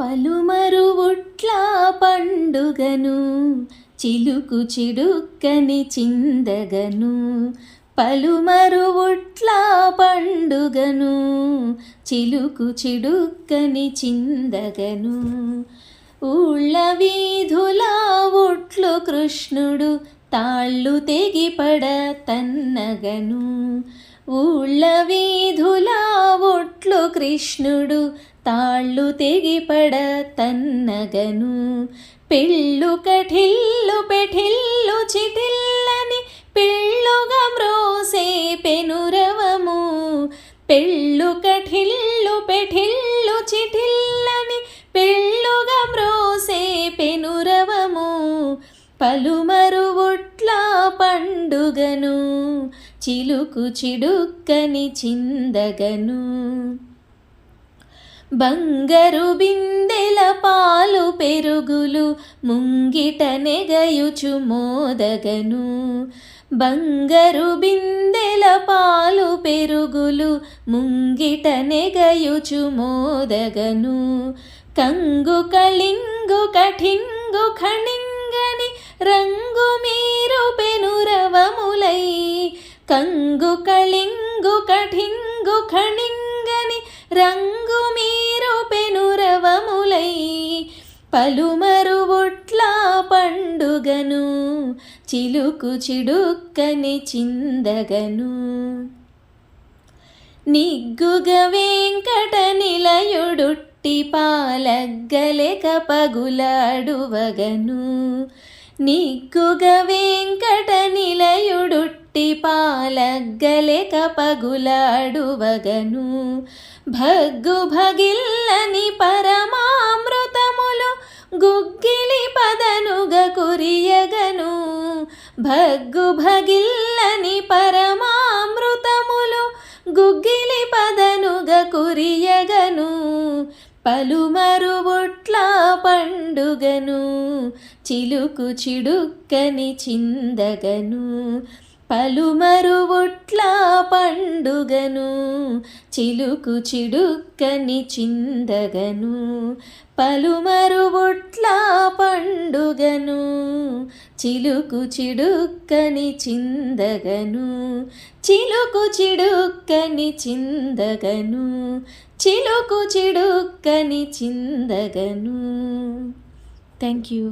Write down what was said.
పలుమరువుట్లా పండుగను చిలుకు చిడుక్కని చిందగను. పలుమరువుట్లా పండుగను చిలుకు చిడుక్కని చిందగను. ఊళ్ళ వీధుల ఒట్లు కృష్ణుడు తాళ్ళు తెగిపడ తన్నగను. ఊళ్ళ వీధుల కృష్ణుడు తాళ్ళు తెగిపడ తన్నగను. పెళ్ళు కఠిల్లు పెఠిల్లు చిటిల్లని పెళ్ళుగా మ్రోసే పెనురవము. పెళ్ళు కఠిల్లు పెఠిల్లు చిటిల్లని పెళ్ళుగా మ్రోసే పెనురవము. పలుమరు పండుగను చిలుకు చిడుక్కని చిందగను. బంగరు బిందెల పాలు పెరుగులు ముంగిట నెగయుచు మోదగను. బంగరు బిందెల పాలు పెరుగులు ముంగిట నెగయుచు మోదగను. కంగు కళింగు కఠింగు ఖణింగని రంగు మీరు పెనురవములై. కంగు కళింగు కఠింగు ఖణింగని రంగు మీ పలుమరు పండుగను చిలుకు చిడుక్కని చిందగను. నిగ్గుగ వెంకట నిలయుడుట్టి పాలగ్గలెక పగులాడువగను. నిగ్గుగ వెంకట నిలయుడుట్టి పాలగ్గలెక పగులాడువగను. భగ్గు భగిల్లని పరమామృత గుగ్గిలి పదనుగ కురియగను. భగ్గు భగిల్లని పరమామృతములు గుగ్గిలి పదనుగ కురియగను. పలుమరు పండుగను చిలుకు చిడుక్కని చిందగను. పలుమరువుట్లా పండుగను చిలుకు చిడుక్కని చిందగను. పలుమరువుట్లా పండుగను చిలుకు చిడుక్కని చిందగను. చిలుకు చిడుక్కని చిందగను చిలుకు చిడుక్కని చిందగను. Thank you.